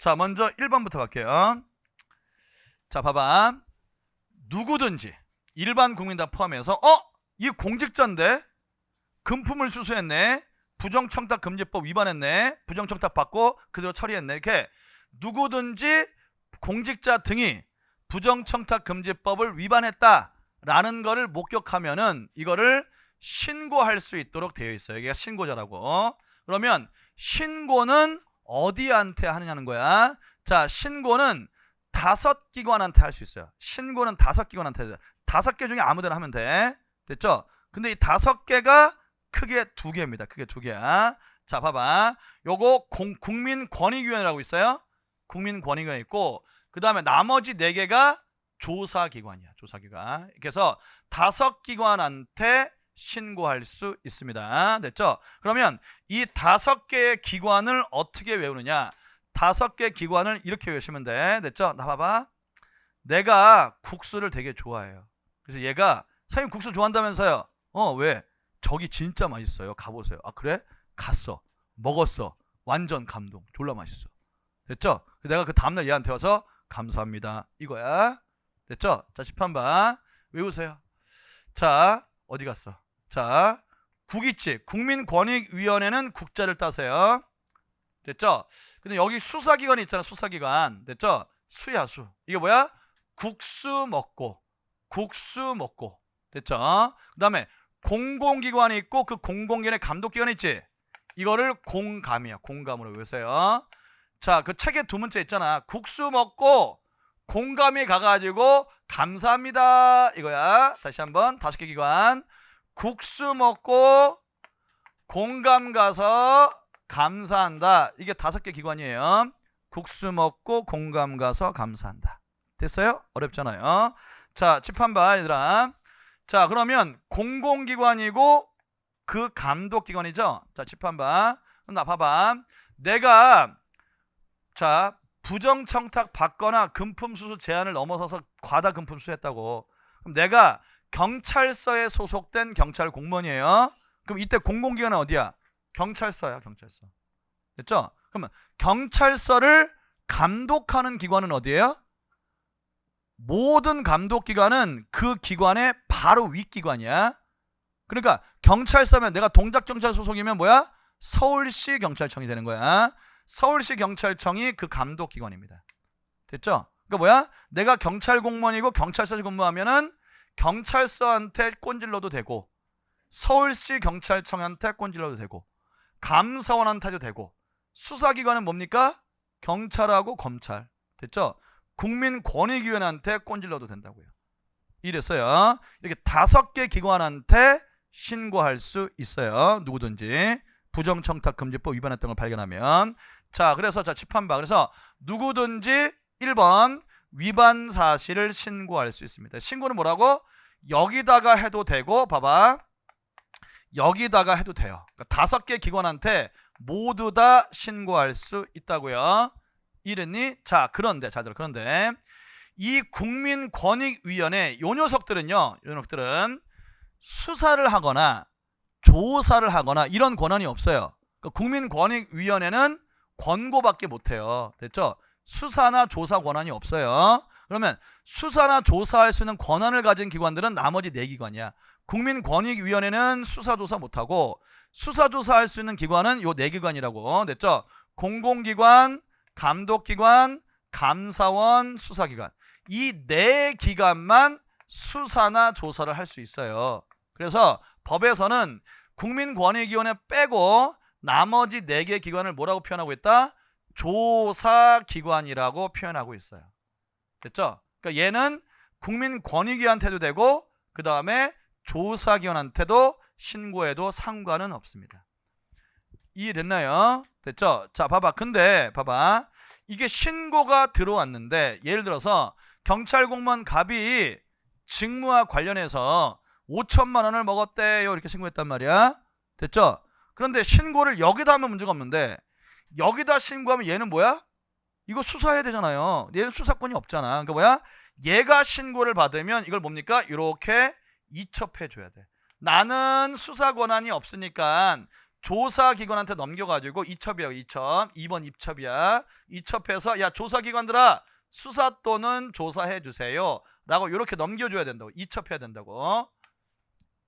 자, 먼저 1번부터 갈게요. 자, 봐봐. 누구든지 일반 국민 다 포함해서 어? 이 공직자인데 금품을 수수했네. 부정청탁 금지법 위반했네. 부정청탁 받고 그대로 처리했네. 이렇게 누구든지 공직자 등이 부정청탁 금지법을 위반했다라는 거를 목격하면은 이거를 신고할 수 있도록 되어 있어요. 이게 신고자라고. 그러면 신고는 어디한테 하느냐는 거야. 자, 신고는 다섯 기관한테 할 수 있어요. 신고는 다섯 기관한테. 다섯 개 중에 아무데나 하면 돼. 됐죠? 근데 이 다섯 개가 크게 두 개입니다. 크게 두 개야. 자, 봐봐. 요거 공- 국민권익위원회라고 있어요. 국민권익위원회 있고 그 다음에 나머지 네 개가 조사기관이야. 조사기관. 그래서 다섯 기관한테 신고할 수 있습니다. 됐죠? 그러면 이 다섯 개의 기관을 어떻게 외우느냐? 다섯 개 기관을 이렇게 외우시면 돼. 됐죠? 나 봐봐. 내가 국수를 되게 좋아해요. 그래서 얘가 선생님 국수 좋아한다면서요? 어, 왜? 저기 진짜 맛있어요. 가보세요. 아, 그래? 갔어. 먹었어. 완전 감동. 졸라 맛있어. 됐죠? 내가 그 다음날 얘한테 와서 감사합니다. 이거야. 됐죠? 자, 집한번 외우세요. 자, 어디 갔어? 자, 국있지. 국민권익위원회는 국자를 따세요. 됐죠? 근데 여기 수사기관이 있잖아. 수사기관. 됐죠? 수야 수. 이게 뭐야? 국수 먹고. 국수 먹고. 됐죠? 그 다음에 공공기관이 있고 그 공공기관의 감독기관이 있지. 이거를 공감이야. 공감으로 외우세요. 자, 그 책에 두 문자 있잖아. 국수 먹고 공감이 가가지고 감사합니다. 이거야. 다시 한번 다섯 개 기관. 국수 먹고 공감 가서 감사한다. 이게 다섯 개 기관이에요. 국수 먹고 공감 가서 감사한다. 됐어요? 어렵잖아요. 자, 칩한봐 얘들아. 자, 그러면 공공기관이고 그 감독기관이죠. 자. 그럼 나 봐봐. 내가 자 부정청탁 받거나 금품 수수 제한을 넘어서서 과다 금품 수수했다고. 그럼 내가 경찰서에 소속된 경찰 공무원이에요. 그럼 이때 공공기관은 어디야? 경찰서야, 경찰서. 됐죠? 그러면 경찰서를 감독하는 기관은 어디예요? 모든 감독 기관은 그 기관의 바로 윗기관이야. 그러니까 경찰서면 내가 동작 경찰 소속이면 뭐야? 서울시 경찰청이 되는 거야. 서울시 경찰청이 그 감독 기관입니다. 됐죠? 그러니까 뭐야? 내가 경찰 공무원이고 경찰서에 근무하면은 경찰서한테 꼰질러도 되고 서울시 경찰청한테 꼰질러도 되고 감사원한테도 되고 수사기관은 뭡니까? 경찰하고 검찰 됐죠? 국민권익위원회한테 꼰질러도 된다고요. 이랬어요. 이렇게 다섯 개 기관한테 신고할 수 있어요. 누구든지 부정청탁 금지법 위반했던 걸 발견하면 자 그래서 자 집한바 그래서 누구든지 1번 위반 사실을 신고할 수 있습니다. 신고는 뭐라고? 여기다가 해도 되고 봐봐 여기다가 해도 돼요. 그러니까 다섯 개 기관한테 모두 다 신고할 수 있다고요. 이랬니? 자 그런데 자 들어 그런데 이 국민권익위원회 요 녀석들은요 요 녀석들은 수사를 하거나 조사를 하거나 이런 권한이 없어요. 그러니까 국민권익위원회는 권고밖에 못해요. 됐죠? 수사나 조사 권한이 없어요. 그러면 수사나 조사할 수 있는 권한을 가진 기관들은 나머지 네 기관이야. 국민권익위원회는 수사 조사 못하고 수사 조사할 수 있는 기관은 요네 기관이라고 됐죠? 공공기관, 감독기관, 감사원, 수사기관 이 네 기관만 수사나 조사를 할 수 있어요. 그래서 법에서는 국민권익위원회 빼고 나머지 네 개 기관을 뭐라고 표현하고 있다? 조사기관이라고 표현하고 있어요. 됐죠? 그러니까 얘는 국민권익위한테도 되고 그 다음에 조사기관한테도 신고해도 상관은 없습니다. 이해됐나요? 됐죠? 자, 봐봐. 근데 봐봐. 이게 신고가 들어왔는데 예를 들어서 경찰 공무원 갑이 직무와 관련해서 5천만 원을 먹었대요. 이렇게 신고했단 말이야. 됐죠? 그런데 신고를 여기다 하면 문제가 없는데 여기다 신고하면 얘는 뭐야? 이거 수사해야 되잖아요. 얘는 수사권이 없잖아. 그러니까 뭐야? 얘가 신고를 받으면 이걸 뭡니까? 이렇게 이첩해 줘야 돼. 나는 수사 권한이 없으니까 조사기관한테 넘겨가지고 이첩이야 이첩 2번 입첩이야 이첩해서 야 조사기관들아 수사 또는 조사해 주세요 라고 이렇게 넘겨줘야 된다고 이첩해야 된다고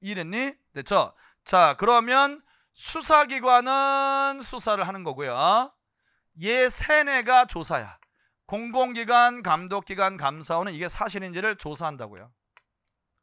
이랬니? 됐죠? 자 그러면 수사기관은 수사를 하는 거고요. 얘 세뇌가 조사야. 공공기관, 감독기관, 감사원은 이게 사실인지를 조사한다고요.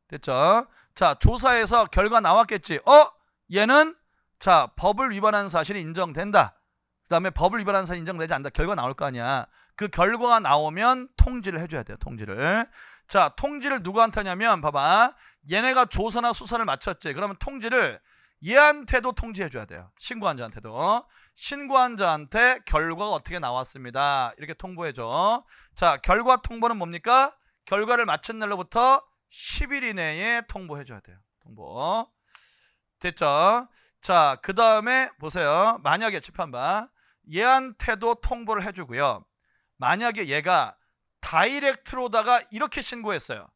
됐죠? 자 조사에서 결과 나왔겠지. 어? 얘는? 자 법을 위반한 사실이 인정된다. 그 다음에 법을 위반한 사실이 인정되지 않는다. 결과 나올 거 아니야. 그 결과가 나오면 통지를 해 줘야 돼요 통지를. 자 통지를 누구한테 하냐면 봐봐. 얘네가 조사나 수사를 마쳤지. 그러면 통지를 얘한테도 통지해줘야 돼요. 신고한 자한테도. 신고한 자한테 결과가 어떻게 나왔습니다. 이렇게 통보해줘. 자 결과 통보는 뭡니까? 결과를 마친 날로부터 10일 이내에 통보해줘야 돼요. 통보. 됐죠? 자 그 다음에 보세요. 만약에 재판봐 얘한테도 통보를 해주고요. 만약에 얘가 다이렉트로다가 이렇게 신고했어요.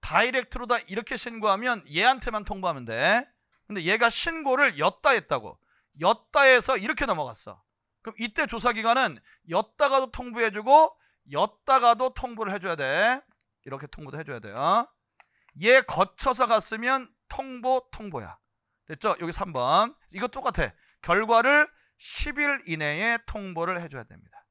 다이렉트로다 이렇게 신고하면 얘한테만 통보하면 돼. 근데 얘가 신고를 였다 했다고. 였다 해서 이렇게 넘어갔어. 그럼 이때 조사기관은 였다가도 통보해주고 였다가도 통보를 해줘야 돼. 이렇게 통보도 해줘야 돼요. 얘 거쳐서 갔으면 통보 통보야. 됐죠? 여기 3번. 이거 똑같아. 결과를 10일 이내에 통보를 해줘야 됩니다.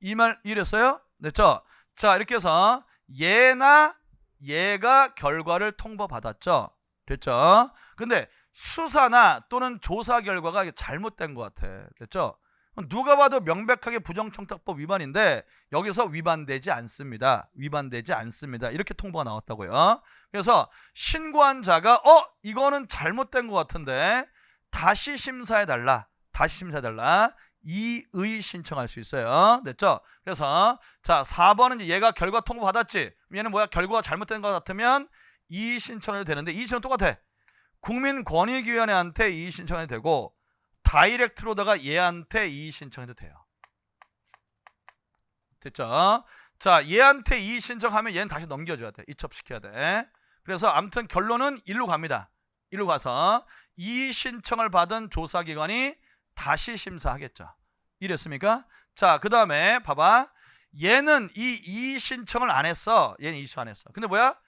이 말 이랬어요? 됐죠? 자 이렇게 해서 얘나 얘가 결과를 통보받았죠? 됐죠? 근데 수사나 또는 조사 결과가 잘못된 것 같아. 됐죠? 누가 봐도 명백하게 부정청탁법 위반인데 여기서 위반되지 않습니다. 위반되지 않습니다. 이렇게 통보가 나왔다고요. 그래서 신고한 자가 어 이거는 잘못된 것 같은데 다시 심사해 달라. 다시 심사해 달라. 이의 신청할 수 있어요. 됐죠? 그래서 자 4번은 이제 얘가 결과 통보 받았지. 얘는 뭐야? 결과가 잘못된 것 같으면 이의 신청해도 되는데 이의 신청 똑같아. 국민권익위원회한테 이의 신청해도 되고 다이렉트로다가 얘한테 이의 신청해도 돼요. 됐죠? 자 얘한테 이의 신청하면 얘는 다시 넘겨줘야 돼. 이첩시켜야 돼. 그래서 아무튼 결론은 일로 갑니다. 일로 가서 이의 신청을 받은 조사기관이 다시 심사하겠죠. 이랬습니까? 자, 그 다음에 봐봐. 얘는 이 이의 신청을 안 했어. 얘는 이의 신청 안 했어. 근데 뭐야?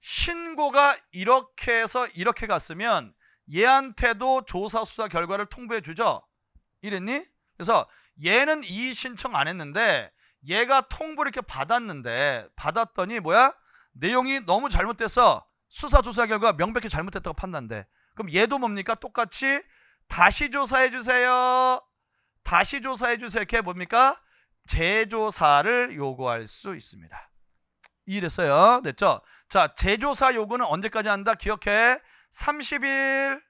신고가 이렇게 해서 이렇게 갔으면 얘한테도 조사 수사 결과를 통보해 주죠. 이랬니? 그래서 얘는 이의 신청 안 했는데 얘가 통보를 이렇게 받았는데 받았더니 뭐야? 내용이 너무 잘못됐어. 수사 조사 결과 명백히 잘못됐다고 판단돼. 그럼 얘도 뭡니까? 똑같이 다시 조사해 주세요. 다시 조사해 주세요. 이렇게 뭡니까? 재조사를 요구할 수 있습니다. 이랬어요. 됐죠? 자, 재조사 요구는 언제까지 한다? 기억해. 30일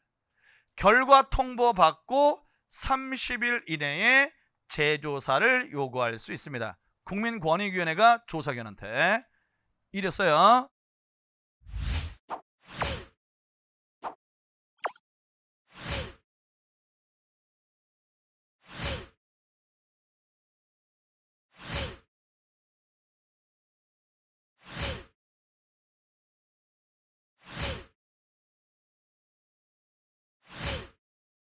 결과 통보 받고 30일 이내에 재조사를 요구할 수 있습니다. 국민권익위원회가 조사기관한테 이랬어요.